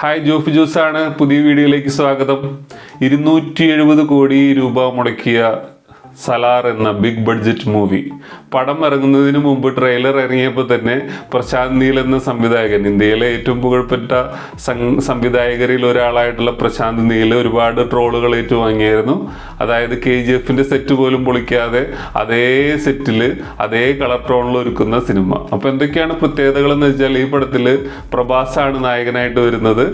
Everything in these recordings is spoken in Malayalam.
ഹായ് ജോഫി ജോസ് ആണ് പുതിയ വീഡിയോയിലേക്ക് സ്വാഗതം. ഇരുന്നൂറ്റി എഴുപത് കോടി രൂപ മുടക്കിയ സലാർ എന്ന ബിഗ് ബഡ്ജറ്റ് മൂവി. പടം ഇറങ്ങുന്നതിന് മുമ്പ് ട്രെയിലർ ഇറങ്ങിയപ്പോൾ തന്നെ പ്രശാന്ത് നീൽ എന്ന സംവിധായകൻ ഇന്ത്യയിലെ ഏറ്റവും പുകഴ്പ്പെട്ട സംവിധായകരിൽ ഒരാളായിട്ടുള്ള പ്രശാന്ത് നീൽ ഒരുപാട് ട്രോളുകൾ ഏറ്റുവാങ്ങിയായിരുന്നു. അതായത് കെ ജി എഫിന്റെ സെറ്റ് പോലും പൊളിക്കാതെ അതേ സെറ്റിൽ അതേ കളർ ടോണിൽ ഒരുക്കുന്ന സിനിമ. അപ്പൊ എന്തൊക്കെയാണ് പ്രത്യേകതകൾ എന്ന് വെച്ചാൽ ഈ പടത്തിൽ പ്രഭാസാണ് നായകനായിട്ട് വരുന്നത്.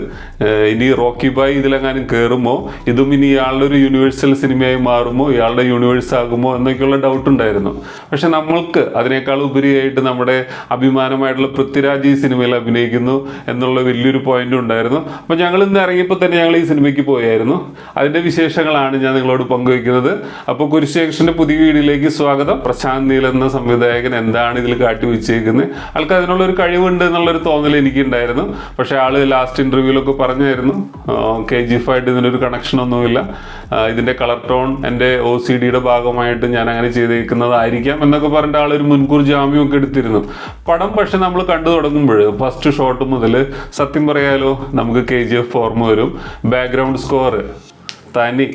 ഇനി റോക്കി ബായ് ഇതിലെങ്ങാനും കയറുമോ ഇതും ഇനി ഇയാളുടെ ഒരു യൂണിവേഴ്സൽ സിനിമയായി മാറുമോ? ഇയാളുടെ യൂണിവേഴ്സ് ആകുമോ? എന്നൊക്കെയുള്ള ഡൗട്ട് ഉണ്ടായിരുന്നു. പക്ഷെ നമ്മൾക്ക് അതിനേക്കാൾ ഉപരിയായിട്ട് നമ്മുടെ അഭിമാനമായിട്ടുള്ള പൃഥ്വിരാജ് ഈ സിനിമയിൽ അഭിനയിക്കുന്നു എന്നുള്ള വലിയൊരു പോയിന്റ് ഉണ്ടായിരുന്നു. അപ്പൊ ഞങ്ങൾ ഇന്ന് ഇറങ്ങിയപ്പോൾ തന്നെ ഞങ്ങൾ ഈ സിനിമയ്ക്ക് പോയായിരുന്നു. അതിന്റെ വിശേഷങ്ങളാണ് ഞാൻ നിങ്ങളോട് പങ്കുവയ്ക്കുന്നത്. അപ്പോൾ കുരിശേഷന്റെ പുതിയ വീഡിയോയിലേക്ക് സ്വാഗതം. പ്രശാന്ത് നീൽ എന്ന സംവിധായകൻ എന്താണ് ഇതിൽ കാട്ടിവെച്ചേക്കുന്നത്? ആൾക്ക് അതിനുള്ള ഒരു കഴിവുണ്ട് എന്നുള്ളൊരു തോന്നൽ എനിക്കുണ്ടായിരുന്നു. പക്ഷേ ആൾ ലാസ്റ്റ് ഇന്റർവ്യൂലൊക്കെ പറഞ്ഞായിരുന്നു. കെ ജി എഫ് ആയിട്ട് ഇതിനൊരു കണക്ഷനൊന്നുമില്ല ഇതിന്റെ കളർ ടോൺ എന്റെ ഒ സി ഡിയുടെ ഭാഗമായിട്ട് ഞാൻ അങ്ങനെ ചെയ്തേക്കുന്നതായിരിക്കാം എന്നൊക്കെ പറഞ്ഞിട്ട് ഒരു മുൻകൂർ ജാമ്യം ഒക്കെ എടുത്തിരുന്നു. പടം പക്ഷെ നമ്മൾ കണ്ടു തുടങ്ങുമ്പോൾ ഫസ്റ്റ് ഷോട്ട് മുതൽ സത്യം പറയാലോ നമുക്ക് കെ ജി എഫ് ഓർമ്മ വരും. ബാക്ക്ഗ്രൗണ്ട് സ്കോർ തനി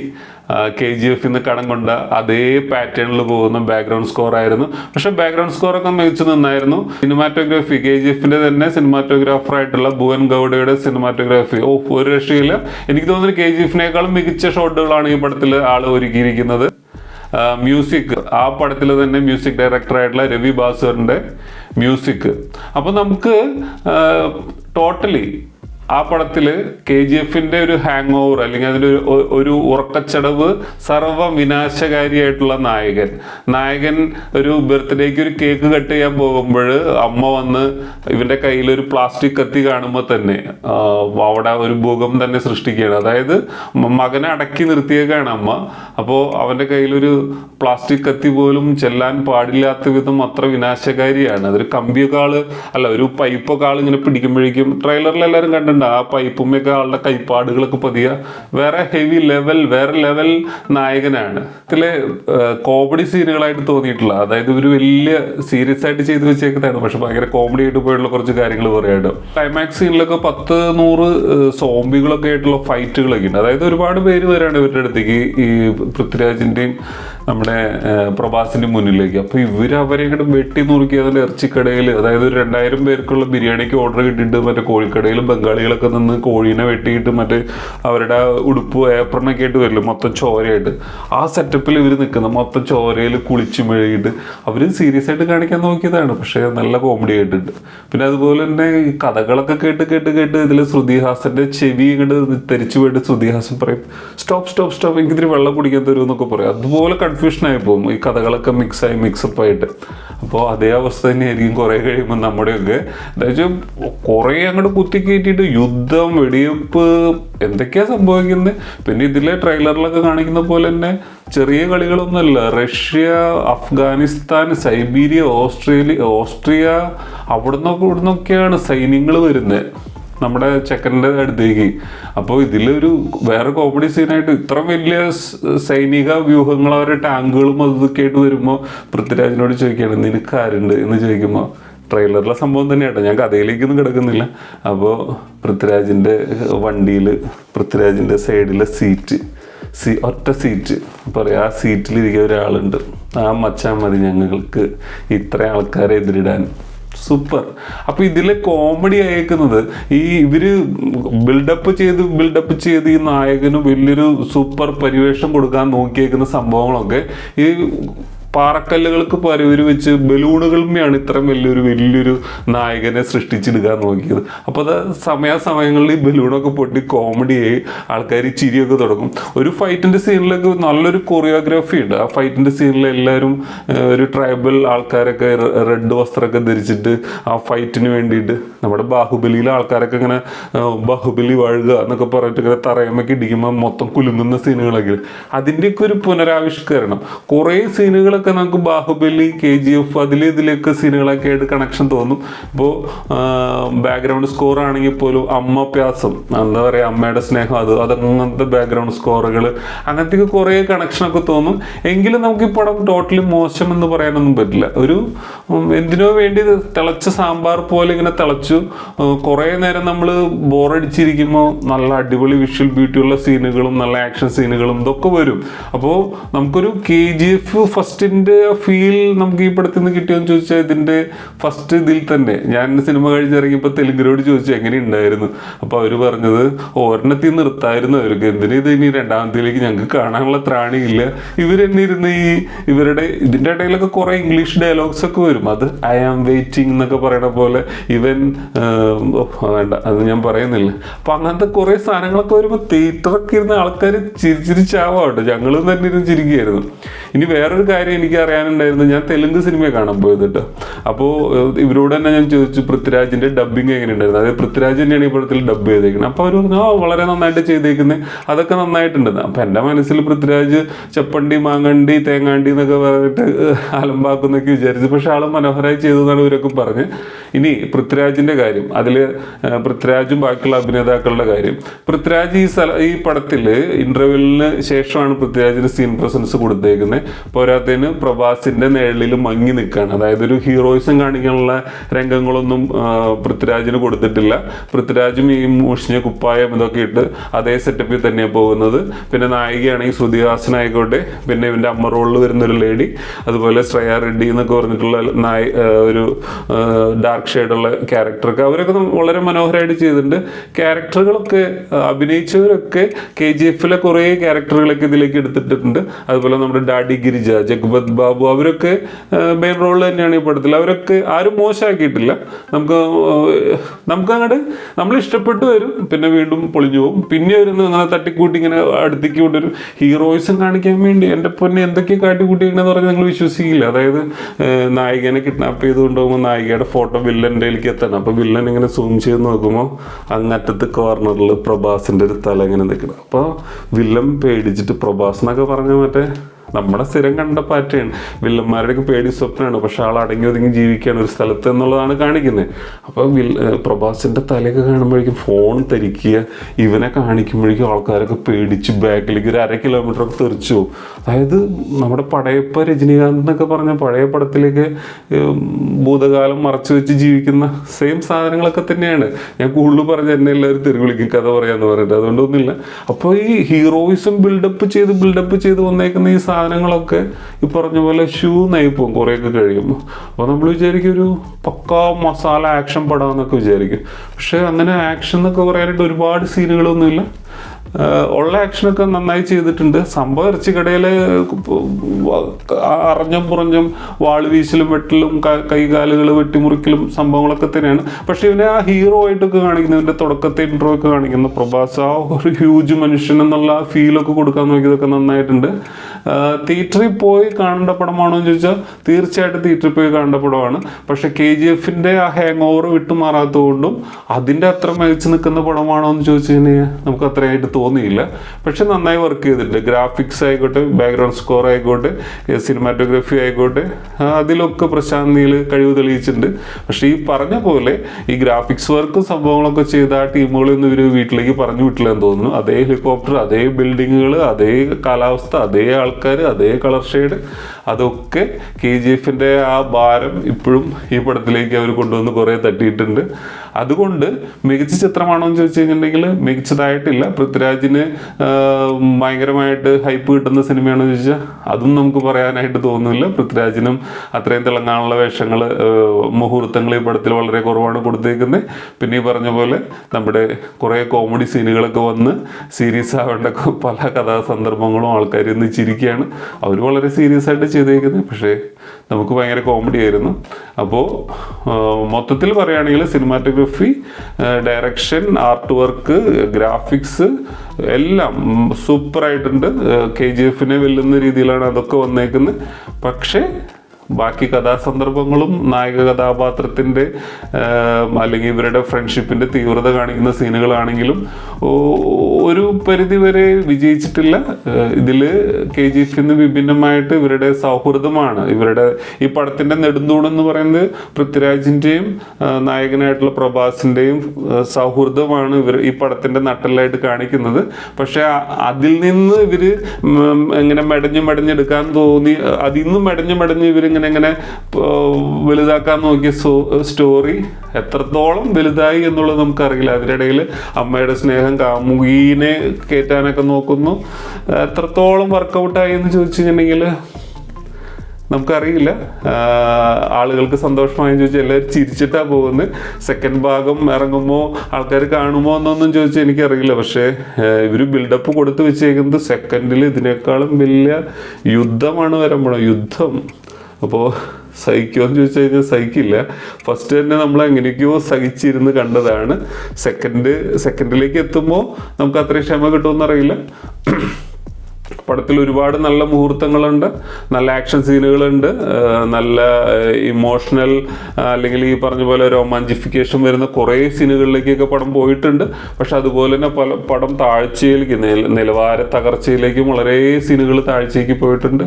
കെ ജി എഫിൽ നിന്ന് കടം കൊണ്ട അതേ പാറ്റേണിൽ പോകുന്ന ബാക്ക്ഗ്രൗണ്ട് സ്കോർ ആയിരുന്നു. പക്ഷെ ബാക്ക്ഗ്രൗണ്ട് സ്കോർ ഒക്കെ മികച്ചു നിന്നായിരുന്നു. സിനിമാറ്റോഗ്രാഫി കെ ജി എഫിന്റെ തന്നെ സിനിമാറ്റോഗ്രാഫർ ആയിട്ടുള്ള ഭുവൻ ഗൗഡയുടെ സിനിമാറ്റോഗ്രാഫി ഓ ഒരു രക്ഷയില്ല. എനിക്ക് തോന്നുന്നു കെ ജി എഫിനേക്കാളും മികച്ച ഷോട്ടുകളാണ് ഈ പടത്തിൽ ആൾ ഒരുക്കിയിരിക്കുന്നത്. മ്യൂസിക് ആ പടത്തിൽ തന്നെ മ്യൂസിക് ഡയറക്ടറായിട്ടുള്ള രവി ബാസുറിന്റെ മ്യൂസിക് അപ്പോൾ നമുക്ക് ടോട്ടലി ആ പടത്തിൽ കെ ജി എഫിന്റെ ഒരു ഹാങ് ഓവർ അല്ലെങ്കിൽ അതിന്റെ ഒരു ഉറക്കച്ചടവ് സർവ വിനാശകാരിയായിട്ടുള്ള നായകൻ. നായകൻ ഒരു ബർത്ത്ഡേക്ക് ഒരു കേക്ക് കട്ട് ചെയ്യാൻ പോകുമ്പോൾ അമ്മ വന്ന് ഇവന്റെ കയ്യിൽ ഒരു പ്ലാസ്റ്റിക് കത്തി കാണുമ്പോൾ തന്നെ അവിടെ ഒരു ഭൂകം തന്നെ സൃഷ്ടിക്കുകയാണ്. അതായത് മകനെ അടക്കി നിർത്തിയേക്കാണ് അമ്മ. അപ്പോൾ അവന്റെ കയ്യിലൊരു പ്ലാസ്റ്റിക് കത്തി പോലും ചെല്ലാൻ പാടില്ലാത്ത വിധം അത്ര വിനാശകാരിയാണ്. അതൊരു കമ്പിയൊക്കെ ആൾ അല്ല ഒരു പൈപ്പൊക്കെ ആൾ ഇങ്ങനെ പിടിക്കുമ്പോഴേക്കും ട്രെയിലറിൽ എല്ലാവരും കണ്ടിട്ടുണ്ട് ആ പൈപ്പുമ്മയൊക്കെ ആളുടെ കൈപ്പാടുകളൊക്കെ പതിയ വേറെ ഹെവി ലെവൽ വേറെ ലെവൽ നായകനാണ്. ഇതിലെ കോമഡി സീനുകളായിട്ട് തോന്നിയിട്ടുള്ള അതായത് ഒരു വലിയ സീരിയസ് ആയിട്ട് ചെയ്തു വെച്ചേക്കുന്നതാണ്. പക്ഷെ ഭയങ്കര കോമഡി ആയിട്ട് പോയിട്ടുള്ള കുറച്ച് കാര്യങ്ങൾ പറയാണ്ട്. ക്ലൈമാക്സ് സീനിലൊക്കെ പത്ത് നൂറ് സോംബികളൊക്കെ ആയിട്ടുള്ള ഫൈറ്റുകളൊക്കെ ഉണ്ട്. അതായത് ഒരുപാട് പേര് വരാണ് ഇവരുടെ അടുത്തേക്ക് ഈ പൃഥ്വിരാജിന്റെയും നമ്മുടെ പ്രഭാസിന്റെ മുന്നിലേക്ക്. അപ്പോൾ അവരെ ഇങ്ങോട്ട് വെട്ടി നുറുക്കി അതിൽ ഇറച്ചിക്കടയിൽ അതായത് ഒരു രണ്ടായിരം പേർക്കുള്ള ബിരിയാണിക്ക് ഓർഡർ കിട്ടിയിട്ട് മറ്റേ കോഴിക്കടയിലും ബംഗാളികളൊക്കെ നിന്ന് കോഴീനെ വെട്ടിയിട്ട് മറ്റേ അവരുടെ ഉടുപ്പ് ഏപ്രണൊക്കെ ആയിട്ട് വരില്ല മൊത്തം ചോരയായിട്ട്. ആ സെറ്റപ്പിൽ ഇവർ നിൽക്കുന്ന മൊത്തം ചോരയിൽ കുളിച്ച് മെഴുകിയിട്ട് അവർ സീരിയസ് ആയിട്ട് കാണിക്കാൻ നോക്കിയതാണ്. പക്ഷേ നല്ല കോമഡി ആയിട്ടുണ്ട്. പിന്നെ അതുപോലെ തന്നെ ഈ കഥകളൊക്കെ കേട്ട് കേട്ട് കേട്ട് ഇതിൽ ശ്രുതിഹാസന്റെ ചെവി ഇങ്ങോട്ട് തെരിച്ചു പോയിട്ട് ശ്രുതിഹാസൻ പറയും സ്റ്റോപ്പ് സ്റ്റോപ്പ് സ്റ്റോപ്പ് എനിക്കിതിരി വെള്ളം കുടിക്കാൻ തരുമെന്നൊക്കെ പറയും. അതുപോലെ കൺഫ്യൂഷൻ ആയി പോകും. ഈ കഥകളൊക്കെ മിക്സ് ആയി മിക്സപ്പ് ആയിട്ട് അപ്പോൾ അതേ അവസ്ഥ തന്നെയായിരിക്കും കുറേ കഴിയുമ്പോൾ നമ്മുടെയൊക്കെ. എന്താ കുറേ അങ്ങോട്ട് കുത്തി കയറ്റിയിട്ട് യുദ്ധം വെടിവെപ്പ് എന്തൊക്കെയാ സംഭവിക്കുന്നത് പിന്നെ ഇതിലെ ട്രെയിലറിലൊക്കെ കാണിക്കുന്ന പോലെ തന്നെ ചെറിയ കളികളൊന്നുമല്ല. Russia Afghanistan Siberia Australia Austria അവിടെ നിന്നൊക്കെ ഇവിടെ നിന്നൊക്കെയാണ് സൈന്യങ്ങൾ വരുന്നത് നമ്മുടെ ചെക്കന്റെ അടുത്തേക്ക്. അപ്പോൾ ഇതിലൊരു വേറെ കോമഡി സീനായിട്ട് ഇത്ര വലിയ സൈനിക വ്യൂഹങ്ങൾ അവരുടെ ടാങ്കുകളും അതൊക്കെ ആയിട്ട് വരുമ്പോൾ പൃഥ്വിരാജിനോട് ചോദിക്കുകയാണ് നിനക്ക് ആരുണ്ട്? എന്ന് ചോദിക്കുമ്പോൾ ട്രെയിലറിലെ സംഭവം തന്നെയാട്ടോ. ഞാൻ കഥയിലേക്കൊന്നും കിടക്കുന്നില്ല. അപ്പോൾ പൃഥ്വിരാജിന്റെ വണ്ടിയിൽ പൃഥ്വിരാജിന്റെ സൈഡിലെ സീറ്റ് സീ ഒറ്റ സീറ്റ് പറയാം ആ സീറ്റിലിരിക്കുന്ന ഒരാളുണ്ട്. ആ മച്ചാൻ മതി ഞങ്ങൾക്ക് ഇത്ര ആൾക്കാരെ എതിരിടാൻ. സൂപ്പർ. അപ്പൊ ഇതിലെ കോമഡി അയക്കുന്നത് ഈ ഇവർ ബിൽഡപ്പ് ചെയ്ത് ബിൽഡപ്പ് ചെയ്ത് ഈ നായകന് വലിയൊരു സൂപ്പർ പരിവേഷം കൊടുക്കാൻ നോക്കിയേക്കുന്ന സംഭവങ്ങളൊക്കെ ഈ പാറക്കല്ലുകൾക്ക് പരുവരി വെച്ച് ബലൂണുകളുമെയാണ് ഇത്രയും വലിയൊരു വലിയൊരു നായകനെ സൃഷ്ടിച്ചെടുക്കാൻ നോക്കിയത്. അപ്പോൾ അത് സമയാസമയങ്ങളിൽ ഈ ബലൂണൊക്കെ പൊട്ടി കോമഡി ആയി ആൾക്കാർ ചിരിയൊക്കെ തുടങ്ങും. ഒരു ഫൈറ്റിന്റെ സീനിലൊക്കെ നല്ലൊരു കൊറിയോഗ്രാഫി ഉണ്ട്. ആ ഫൈറ്റിന്റെ സീനിൽ എല്ലാവരും ഒരു ട്രൈബൽ ആൾക്കാരൊക്കെ റെഡ് വസ്ത്രമൊക്കെ ധരിച്ചിട്ട് ആ ഫൈറ്റിന് വേണ്ടിയിട്ട് നമ്മുടെ ബാഹുബലിയിലെ ആൾക്കാരൊക്കെ ഇങ്ങനെ ബാഹുബലി വാഴുക എന്നൊക്കെ പറഞ്ഞിട്ട് ഇങ്ങനെ തറയമ്മയ്ക്ക് ഇടിക്കുമ്പോൾ മൊത്തം കുലുങ്ങുന്ന സീനുകളൊക്കെ അതിന്റെയൊക്കെ ഒരു പുനരാവിഷ്കരണം. കുറേ സീനുകളൊക്കെ സീനുകളൊക്കെ നമുക്ക് ബാഹുബലി കെ ജി എഫ് അതിൽ ഇതിലൊക്കെ സീനുകളൊക്കെ ആയിട്ട് കണക്ഷൻ തോന്നും. ഇപ്പോൾ ബാക്ക്ഗ്രൗണ്ട് സ്കോർ ആണെങ്കിൽ പോലും അമ്മ പ്യാസം എന്താ പറയുക അമ്മയുടെ സ്നേഹം അത് അതങ്ങനത്തെ ബാക്ക്ഗ്രൗണ്ട് സ്കോറുകൾ അങ്ങനത്തെയൊക്കെ കുറേ കണക്ഷനൊക്കെ തോന്നും. എങ്കിലും നമുക്ക് ഈ പടം ടോട്ടലി മോശം എന്ന് പറയാനൊന്നും പറ്റില്ല. ഒരു എന്തിനോ വേണ്ടി തിളച്ച സാമ്പാർ പോലെ ഇങ്ങനെ തിളച്ചു. കുറേ നേരം നമ്മൾ ബോറടിച്ചിരിക്കുമ്പോൾ നല്ല അടിപൊളി വിഷ്വൽ ബ്യൂട്ടിയുള്ള സീനുകളും നല്ല ആക്ഷൻ സീനുകളും ഇതൊക്കെ വരും. അപ്പോൾ നമുക്കൊരു കെ ജി എഫ് ഫസ്റ്റിന്റെ ഫീൽ നമുക്ക് ഈ പടത്തിൽ നിന്ന് കിട്ടിയോന്ന് ചോദിച്ചാൽ ഇതിന്റെ ഫസ്റ്റ് ഇതിൽ തന്നെ. ഞാൻ സിനിമ കഴിഞ്ഞിറങ്ങിയപ്പോൾ തെലുങ്കിനോട് ചോദിച്ചു എങ്ങനെ ഉണ്ടായിരുന്നു അപ്പോൾ അവർ പറഞ്ഞത് ഒരെണ്ണത്തിൽ നിർത്തായിരുന്നു അവർക്ക്. എന്തിനാ ഇത് ഇനി രണ്ടാമത്തേലേക്ക് ഞങ്ങൾക്ക് കാണാനുള്ള ത്രാണിയില്ല? ഇവരെന്നെ ഇരുന്ന് ഈ ഇവരുടെ ഇതിന്റെ ഇടയിലൊക്കെ കുറേ ഇംഗ്ലീഷ് ഡയലോഗ്സ് ഒക്കെ വരും. അത് ഐ ആം വെയിറ്റിംഗ് എന്നൊക്കെ പറയണ പോലെ ഇവൻ വേണ്ട അത് ഞാൻ പറയുന്നില്ല. അപ്പം അങ്ങനത്തെ കുറേ സാധനങ്ങളൊക്കെ വരുമ്പോൾ തിയേറ്ററൊക്കെ ഇരുന്ന ആൾക്കാർ ചിരിച്ചിരിച്ചാവാട്ടോ ഞങ്ങളും തന്നെ ഇരുന്ന് ചിരിക്കുകയായിരുന്നു ഇനി വേറൊരു കാര്യം എനിക്ക് അറിയാനുണ്ടായിരുന്നു ഞാൻ തെലുങ്ക് സിനിമ കാണാൻ പോയത് കേട്ടോ. അപ്പോൾ ഇവരോട് തന്നെ ഞാൻ ചോദിച്ചു പൃഥ്വിരാജിന്റെ ഡബ്ബിങ് എങ്ങനെയുണ്ടായിരുന്നു? അതായത് പൃഥ്വിരാജ് തന്നെയാണ് ഈ പടത്തിൽ ഡബ് ചെയ്തേക്കുന്നത്. അപ്പോൾ അവർ പറഞ്ഞു ആ വളരെ നന്നായിട്ട് ചെയ്തേക്കുന്നത് അതൊക്കെ നന്നായിട്ടുണ്ടെന്ന് അപ്പം എന്റെ മനസ്സിൽ പൃഥ്വിരാജ് ചപ്പണ്ടി മാങ്ങണ്ടി തേങ്ങാണ്ടി എന്നൊക്കെ പറഞ്ഞിട്ട് അലമ്പാക്കുന്നൊക്കെ വിചാരിച്ചു. പക്ഷെ ആൾ മനോഹരമായി ചെയ്തതെന്നാണ് ഇവരൊക്കെ പറഞ്ഞ്. ഇനി പൃഥ്വിരാജിന്റെ കാര്യം അതിൽ പൃഥ്വിരാജും ബാക്കിയുള്ള അഭിനേതാക്കളുടെ കാര്യം. പൃഥ്വിരാജ് ഈ സ്ഥല ഈ പടത്തിൽ ഇന്റർവ്യൂലിന് ശേഷമാണ് പൃഥ്വിരാജിന് സീൻ പ്രസൻസ് കൊടുത്തേക്കുന്നത് പോരാത്തതിന് പ്രഭാസിന്റെ നിഴലിൽ മങ്ങി നിൽക്കുകയാണ് അതായത് ഒരു ഹീറോയിസം കാണിക്കാനുള്ള രംഗങ്ങളൊന്നും പൃഥ്വിരാജിന് കൊടുത്തിട്ടില്ല. പൃഥ്വിരാജും ഈ മൂഷിഞ്ഞ കുപ്പായം ഇതൊക്കെ ഇട്ട് അതേ സെറ്റപ്പിൽ തന്നെയാണ് പോകുന്നത്. പിന്നെ നായികയാണെങ്കിൽ ശ്രുതിഹാസനായിക്കോട്ടെ പിന്നെ ഇവന്റെ അമ്മ റോളിൽ വരുന്ന ഒരു ലേഡി അതുപോലെ ശ്രേയ റെഡ്ഡി എന്നൊക്കെ പറഞ്ഞിട്ടുള്ള നായ ഒരു ഒരു ഡാർക്ക് ഷെയ്ഡുള്ള ക്യാരക്ടറൊക്കെ അവരൊക്കെ വളരെ മനോഹരമായിട്ട് ചെയ്തിട്ടുണ്ട്. ക്യാരക്ടറുകളൊക്കെ അഭിനയിച്ചവരൊക്കെ കെ ജി എഫിലെ കുറേ ക്യാരക്ടറുകളൊക്കെ ഇതിലേക്ക് എടുത്തിട്ടുണ്ട്. അതുപോലെ നമ്മുടെ ഡാഡി ഗിരിജ ജഗ്ബത് ബാബു അവരൊക്കെ മെയിൻ റോളിൽ തന്നെയാണ് ഈ പടത്തിൽ. അവരൊക്കെ ആരും മോശമാക്കിയിട്ടില്ല നമുക്ക് നമുക്ക് അങ്ങോട്ട് നമ്മൾ ഇഷ്ടപ്പെട്ടു വരും. പിന്നെ വീണ്ടും പൊളിഞ്ഞു പോകും. പിന്നെ ഒരു അങ്ങനെ തട്ടിക്കൂട്ടി ഇങ്ങനെ അടുത്തേക്ക് കൊണ്ടൊരു ഹീറോയിസം കാണിക്കാൻ വേണ്ടി എന്റെ പൊന്നെ എന്തൊക്കെ കാട്ടിക്കൂട്ടിയിരിക്കണെന്ന് പറഞ്ഞാൽ നിങ്ങൾ വിശ്വസിക്കില്ല. അതായത് നായികനെ കിഡ്നാപ്പ് ചെയ്ത് കൊണ്ടുപോകുമ്പോൾ നായികയുടെ ഫോട്ടോ വില്ലന്റെ ഇതിലേക്ക് എത്തണം. അപ്പോൾ വില്ലൻ ഇങ്ങനെ സൂം ചെയ്ത് നോക്കുമ്പോൾ അങ്ങറ്റത്ത് കോർണറിൽ പ്രഭാസിന്റെ ഒരു തല ഇങ്ങനെ നിൽക്കണം അപ്പോൾ വില്ലൻ പേടിച്ചിട്ട് പ്രഭാസ് എന്നൊക്കെ പറഞ്ഞ മറ്റേ നമ്മുടെ സ്ഥിരം കണ്ട പാറ്റേൺ. വില്ലന്മാരുടെയൊക്കെ പേടി സ്വപ്നമാണ്. പക്ഷെ ആൾ അടങ്ങി ഒതുങ്ങി ജീവിക്കുകയാണ് ഒരു സ്ഥലത്ത് എന്നുള്ളതാണ് കാണിക്കുന്നത്. അപ്പോൾ വിൽ പ്രഭാസിന്റെ തലയൊക്കെ കാണുമ്പോഴേക്കും ഫോൺ ധരിക്കുക. ഇവനെ കാണിക്കുമ്പോഴേക്കും ആൾക്കാരൊക്കെ പേടിച്ച് ബാക്കിലേക്ക് ഒരു അര കിലോമീറ്റർ ഒക്കെ തെറിച്ചു അതായത് നമ്മുടെ പടയപ്പ രജനീകാന്ത് എന്നൊക്കെ പറഞ്ഞ പഴയ പടത്തിലേക്ക് ഭൂതകാലം മറച്ചു വെച്ച് ജീവിക്കുന്ന സെയിം സാധനങ്ങളൊക്കെ തന്നെയാണ്. ഞാൻ കൂടുതൽ പറഞ്ഞ എന്നെ എല്ലാവരും തെറി വിളിക്കും കഥ പറയാന്ന് പറഞ്ഞിട്ട്. അതുകൊണ്ടൊന്നുമില്ല. അപ്പോൾ ഈ ഹീറോയിസം ബിൽഡപ്പ് ചെയ്ത് ബിൽഡപ്പ് ചെയ്ത് വന്നേക്കുന്ന ഈ സാധനങ്ങളൊക്കെ ഈ പറഞ്ഞ പോലെ ഷൂ നയിപ്പും കുറേയൊക്കെ കഴിയുമ്പോൾ അപ്പോൾ നമ്മൾ വിചാരിക്കും ഒരു പക്കാ മസാല ആക്ഷൻ പടാന്നൊക്കെ വിചാരിക്കും. പക്ഷേ അങ്ങനെ ആക്ഷൻ എന്നൊക്കെ പറയാനായിട്ട് ഒരുപാട് സീനുകളൊന്നുമില്ല ഉള്ള ആക്ഷനൊക്കെ നന്നായി ചെയ്തിട്ടുണ്ട്. സംഭവം ഇറച്ചിക്കടയിലെ അറിഞ്ഞും പുറഞ്ഞും വാൾ വീശലും വെട്ടലും കൈകാലുകൾ വെട്ടിമുറിക്കലും സംഭവങ്ങളൊക്കെ തന്നെയാണ്. പക്ഷേ ഇവനെ ആ ഹീറോ ആയിട്ടൊക്കെ കാണിക്കുന്ന ഇവന്റെ തുടക്കത്തെ ഇൻട്രോ ഒക്കെ കാണിക്കുന്ന. പ്രഭാസ് ആ ഒരു ഹ്യൂജ് മനുഷ്യൻ എന്നുള്ള ആ ഫീലൊക്കെ കൊടുക്കാൻ നോക്കിയതൊക്കെ നന്നായിട്ടുണ്ട്. തിയേറ്ററിൽ പോയി കാണേണ്ട പടമാണോ എന്ന് ചോദിച്ചാൽ തീർച്ചയായിട്ടും തിയേറ്ററിൽ പോയി കാണേണ്ട പടമാണ്. പക്ഷേ കെ ജി എഫിന്റെ ആ ഹാങ് ഓവർ വിട്ടുമാറാത്തതുകൊണ്ടും അതിന്റെ അത്ര മികച്ചു നിൽക്കുന്ന പടമാണോ എന്ന് ചോദിച്ചു കഴിഞ്ഞാൽ നമുക്ക് അത്രയായിട്ട് തോന്നിയില്ല. പക്ഷെ നന്നായി വർക്ക് ചെയ്തിട്ടുണ്ട്. ഗ്രാഫിക്സ് ആയിക്കോട്ടെ ബാക്ക്ഗ്രൗണ്ട് സ്കോർ ആയിക്കോട്ടെ സിനിമാറ്റോഗ്രഫി ആയിക്കോട്ടെ അതിലൊക്കെ പ്രശാന്ത് കഴിവ് തെളിയിച്ചിട്ടുണ്ട്. പക്ഷേ ഈ പറഞ്ഞ പോലെ ഈ ഗ്രാഫിക്സ് വർക്കും സംഭവങ്ങളൊക്കെ ചെയ്ത ആ ടീമുകളൊന്നും ഇവർ വീട്ടിലേക്ക് പറഞ്ഞു വിട്ടില്ല എന്ന് തോന്നുന്നു. അതേ ഹെലികോപ്റ്റർ അതേ ബിൽഡിങ്ങുകൾ അതേ കാലാവസ്ഥ അതേ ആൾക്കാർ അതേ കളർ ഷെയ്ഡ് അതൊക്കെ കെ ജി എഫിന്റെ ആ ഭാരം ഇപ്പോഴും ഈ പടത്തിലേക്ക് അവർ കൊണ്ടുവന്ന് കുറേ തട്ടിയിട്ടുണ്ട്. അതുകൊണ്ട് മികച്ച ചിത്രമാണോ എന്ന് ചോദിച്ചു കഴിഞ്ഞിട്ടുണ്ടെങ്കിൽ മികച്ചതായിട്ടില്ല. പൃഥ്വിരാജിന് ഭയങ്കരമായിട്ട് ഹൈപ്പ് കിട്ടുന്ന സിനിമയാണോ എന്ന് ചോദിച്ചാൽ അതും നമുക്ക് പറയാനായിട്ട് തോന്നുന്നില്ല. പൃഥ്വിരാജിനും അത്രയും തിളങ്ങാനുള്ള വേഷങ്ങൾ മുഹൂർത്തങ്ങൾ ഈ പടത്തിൽ വളരെ കുറവാണ് കൊടുത്തേക്കുന്നത് പിന്നെ ഈ പറഞ്ഞ പോലെ നമ്മുടെ കുറേ കോമഡി സീനുകളൊക്കെ വന്ന് സീരിയസ് ആവേണ്ട പല കഥാസന്ദർഭങ്ങളും ആൾക്കാർ ഇന്ന് ചിരിക്കുകയാണ്. അവർ വളരെ സീരിയസ് ആയിട്ട് ചെയ്തേക്കുന്നത് പക്ഷേ നമുക്ക് ഭയങ്കര കോമഡി ആയിരുന്നു. അപ്പോൾ മൊത്തത്തിൽ പറയുകയാണെങ്കിൽ cinematography direction art work graphics എല്ലാം സൂപ്പറായിട്ടുണ്ട് കെ ജി എഫിനെ വെല്ലുന്ന രീതിയിലാണ് അതൊക്കെ വന്നേക്കുന്നത്. പക്ഷേ ബാക്കി കഥാസന്ദർഭങ്ങളും നായക കഥാപാത്രത്തിന്റെ അല്ലെങ്കിൽ ഇവരുടെ ഫ്രണ്ട്ഷിപ്പിന്റെ തീവ്രത കാണിക്കുന്ന സീനുകളാണെങ്കിലും ഒരു പരിധിവരെ വിജയിച്ചിട്ടില്ല. ഇതിൽ കെ ജി എഫിൽ നിന്ന് വിഭിന്നമായിട്ട് ഇവരുടെ സൗഹൃദമാണ്. ഇവരുടെ ഈ പടത്തിന്റെ നെടുന്തൂണെന്ന് പറയുന്നത് പൃഥ്വിരാജിന്റെയും നായകനായിട്ടുള്ള പ്രഭാസിന്റെയും സൗഹൃദമാണ് ഇവർ ഈ പടത്തിന്റെ നട്ടലായിട്ട് കാണിക്കുന്നത്. പക്ഷേ അതിൽ നിന്ന് എങ്ങനെ ഇങ്ങനെ മെടഞ്ഞ് മെടഞ്ഞെടുക്കാൻ തോന്നി അതിൽ നിന്ന് മെടഞ്ഞ് മെടഞ്ഞ് ഇവരിങ്ങനെ ഇങ്ങനെ ഇങ്ങനെ വലുതാക്കാൻ നോക്കിയ സ്റ്റോറി എത്രത്തോളം വലുതായി എന്നുള്ളത് നമുക്കറിയില്ല. അതിനിടയിൽ അമ്മയുടെ സ്നേഹം കാമുകീനെ കയറ്റാനൊക്കെ നോക്കുന്നു. എത്രത്തോളം വർക്കൗട്ടായി എന്ന് ചോദിച്ചു കഴിഞ്ഞിട്ടുണ്ടെങ്കിൽ നമുക്കറിയില്ല ആളുകൾക്ക് സന്തോഷമായെന്ന് ചോദിച്ചാൽ എല്ലാവരും ചിരിച്ചിട്ടാണ് പോകുന്നത് സെക്കൻഡ് ഭാഗം ഇറങ്ങുമ്പോൾ ആൾക്കാർ കാണുമോ എന്നൊന്നും ചോദിച്ചാൽ എനിക്കറിയില്ല. പക്ഷേ ഇവർ ബിൽഡപ്പ് കൊടുത്ത് വെച്ചേക്കുന്നത് സെക്കൻഡിൽ ഇതിനേക്കാളും വലിയ യുദ്ധമാണ് വരാൻ പോണത് യുദ്ധം. അപ്പോൾ സഹിക്കുമോ എന്ന് ചോദിച്ചു കഴിഞ്ഞാൽ സഹിക്കില്ല. ഫസ്റ്റ് തന്നെ നമ്മൾ എങ്ങനെയൊക്കെയോ സഹിച്ചിരുന്ന് കണ്ടതാണ്. സെക്കൻഡ് സെക്കൻഡിലേക്ക് എത്തുമ്പോൾ നമുക്ക് അത്രയും ക്ഷമ കിട്ടുമെന്ന് അറിയില്ല. പടത്തിൽ ഒരുപാട് നല്ല മുഹൂർത്തങ്ങളുണ്ട് നല്ല ആക്ഷൻ സീനുകളുണ്ട് നല്ല ഇമോഷണൽ അല്ലെങ്കിൽ ഈ പറഞ്ഞ പോലെ റൊമാന്റിഫിക്കേഷൻ വരുന്ന കുറേ സീനുകളിലേക്കൊക്കെ പടം പോയിട്ടുണ്ട്. പക്ഷെ അതുപോലെ തന്നെ പല പടം താഴ്ചയിലേക്ക് നില- നിലവാര തകർച്ചയിലേക്കും വളരെ സീനുകൾ താഴ്ചയ്ക്ക് പോയിട്ടുണ്ട്.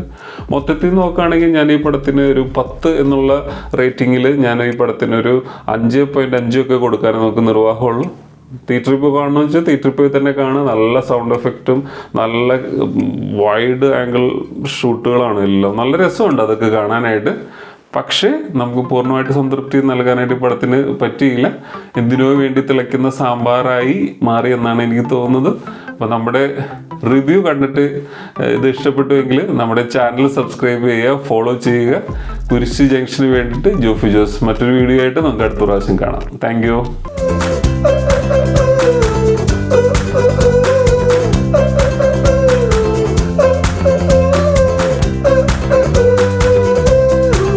മൊത്തത്തിൽ നോക്കുകയാണെങ്കിൽ ഞാൻ ഈ പടത്തിന് ഒരു പത്ത് എന്നുള്ള റേറ്റിങ്ങിൽ ഞാൻ ഈ പടത്തിന് ഒരു അഞ്ച് പോയിന്റ് അഞ്ചൊക്കെ കൊടുക്കാൻ നമുക്ക് നിർവാഹമുള്ളൂ. തിയേറ്ററിൽ പോയി കാണണമെന്ന് വെച്ചാൽ തിയേറ്ററിൽ പോയി തന്നെ കാണുക നല്ല സൗണ്ട് എഫക്റ്റും നല്ല വൈഡ് ആംഗിൾ ഷൂട്ടുകളാണ് എല്ലാം നല്ല രസമുണ്ട് അതൊക്കെ കാണാനായിട്ട് പക്ഷേ നമുക്ക് പൂർണമായിട്ട് സംതൃപ്തി നൽകാനായിട്ട് പടത്തിന് പറ്റിയില്ല എന്തിനോ വേണ്ടി തിളയ്ക്കുന്ന സാമ്പാറായി മാറി എന്നാണ് എനിക്ക് തോന്നുന്നത് അപ്പോൾ നമ്മുടെ റിവ്യൂ കണ്ടിട്ട് ഇത് ഇഷ്ടപ്പെട്ടുവെങ്കിൽ നമ്മുടെ ചാനൽ സബ്സ്ക്രൈബ് ചെയ്യുക ഫോളോ ചെയ്യുക കുരിശ് ജംഗ്ഷന് വേണ്ടിയിട്ട് ജോഫി ജോസ് മറ്റൊരു വീഡിയോ ആയിട്ട് നമുക്ക് അടുത്ത പ്രാവശ്യം കാണാം താങ്ക്